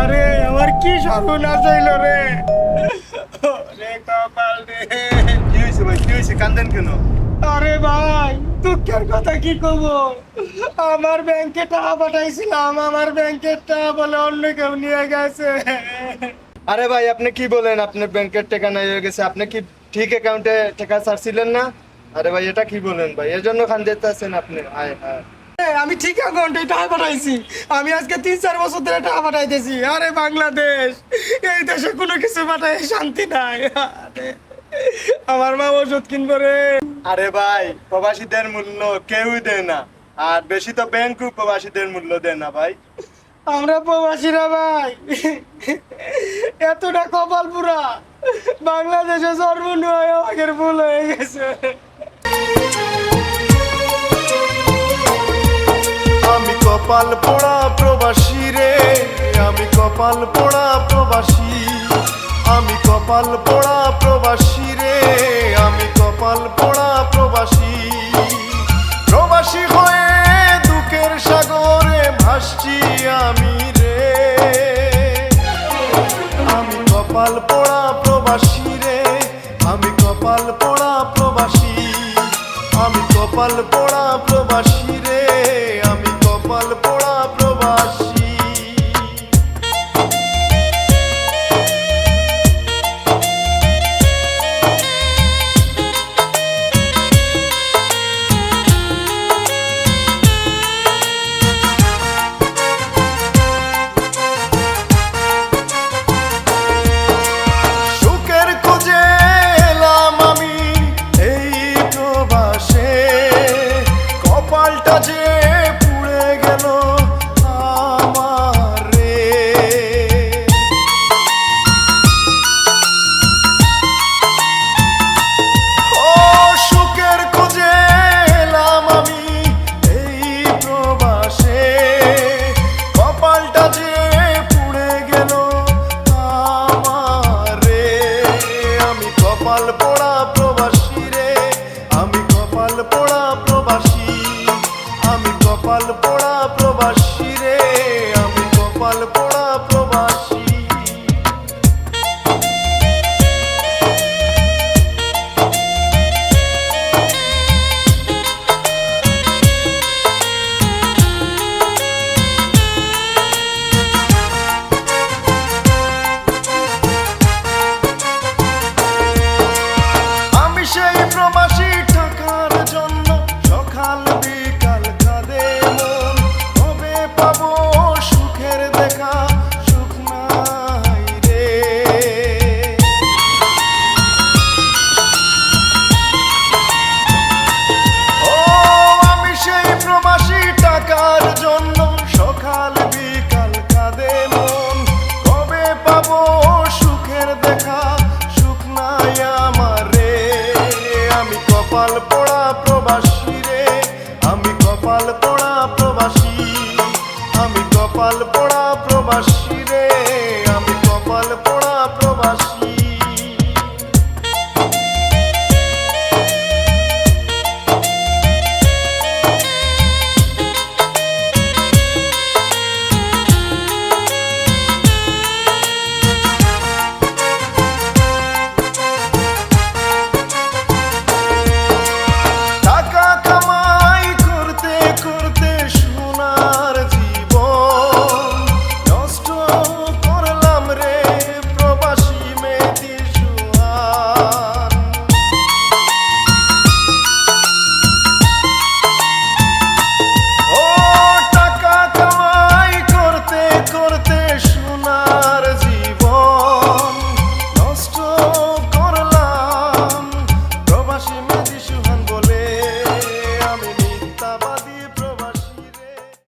আরে আমার কি সর্বনাশ হইল রে? রে কপাল রে। কি হয়েছে ভাই? কি হয়েছে? কান্দেন কেন? আরে ভাই দুঃখের কথা কি কব? আমার ব্যাংকে টাকা পাঠাইছিলাম আমার ব্যাংকের টাকা বলে অন্য কেউ নিয়ে গেছে। আরে ভাই আপনি কি বলেন? আপনার ব্যাংকের টাকা নাই হয়ে গেছে। আপনি কি ঠিক অ্যাকাউন্টে টাকা ছাড়ছিলেন না? আরে ভাই এটা কি বলেন ভাই? এর জন্য খান দিতে আছেন আপনি। হায় হায়। আমি ঠিক অ্যাকাউন্টে টাকা পাঠাইছি। আমি আজকে তিন চার বছর ধরে টাকা পাঠাইতেছি। আরে বাংলাদেশ এই দেশে কোনো কিছু পাঠাই শান্তি নাই। আমার মা ওষুধ কিনবো রে। আরে ভাই প্রবাসীদের মূল্য কেউই দেয় না। আর বেশি তো ব্যাংকও প্রবাসীদের মূল্য দেয় না ভাই। আমরা প্রবাসীরা ভাই এতটা কপাল পুরা। বাংলাদেশে জন্ম নয় আগের ভুল হয়ে গেছে। কপাল পোড়া প্রবাসী রে, আমি কপাল পোড়া প্রবাসী। আমি কপাল পোড়া প্রবাসী রে, আমি কপাল পোড়া প্রবাসী। প্রবাসী হয়ে দুঃখের সাগরে ভাসছি আমি রে। আমি কপাল পোড়া প্রবাসী রে, আমি কপাল পোড়া প্রবাসী। আমি কপাল পোড়া প্রবাসী। আমি